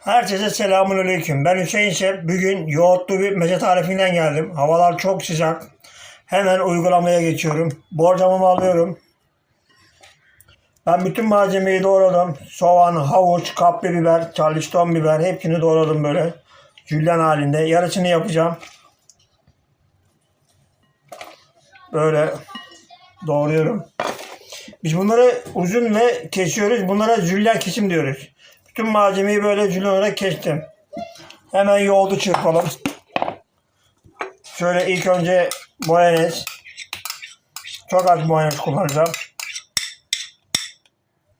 Herkese selamun aleyküm. Ben Hüseyin Şef. Bugün yoğurtlu bir meze tarifinden geldim. Havalar çok sıcak. Hemen uygulamaya geçiyorum. Borcamımı alıyorum. Ben bütün malzemeyi doğradım. Soğan, havuç, kapya biber, charleston biber hepsini doğradım böyle. Jülyen halinde. Yarısını yapacağım. Böyle doğruyorum. Biz bunları uzun ve kesiyoruz. Bunlara jülyen kesim diyoruz. Bütün malzemeyi böyle olarak kestim. Hemen yoğurdu çırpalım. Şöyle ilk önce mayonez. Çok az mayonez kullanacağım.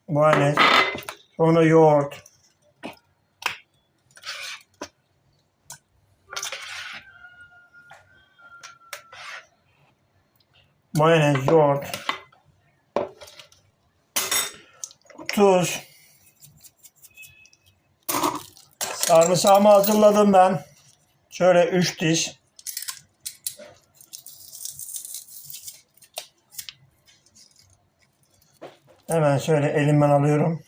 Mayonez. Sonra yoğurt. Mayonez, yoğurt. Tuz. Sarımsağımı hazırladım ben. Şöyle 3 diş. Hemen şöyle elimden alıyorum.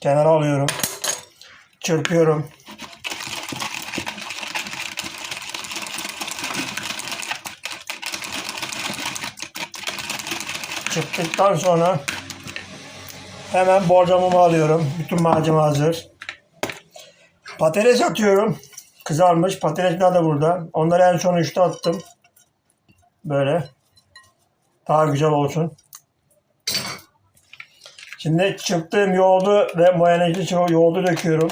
Kenara alıyorum. Çırpıyorum. Çırptıktan sonra hemen borcamımı alıyorum. Bütün malzeme hazır. Patates atıyorum. Kızarmış. Patatesler de burada. Onları en son üçte attım. Böyle. Daha güzel olsun. Şimdi çırptığım yoğurdu ve mayonezli yoğurdu döküyorum.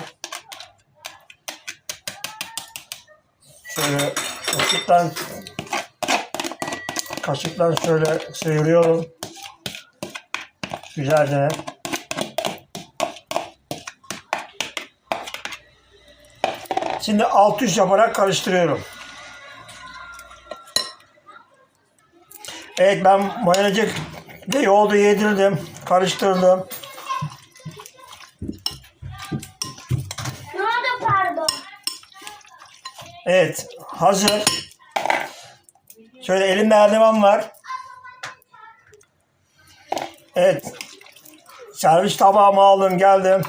Şöyle kaşıktan kaşıktan şöyle sıyırıyorum. Güzelce. Şimdi alt üst yaparak karıştırıyorum. Evet ben mayonezi ve yoğurdu yedirdim. Karıştırdım. Ne oldu pardon? Evet hazır. Şöyle elimde eldiven var. Evet. Servis tabağımı aldım geldim.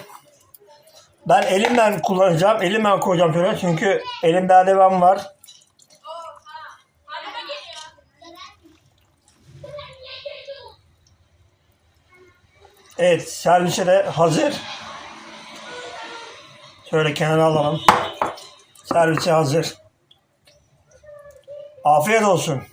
Ben elimden kullanacağım. Elimden koyacağım şöyle çünkü elimde eldiven var. Evet servise de hazır. Şöyle kenara alalım. Servise hazır. Afiyet olsun.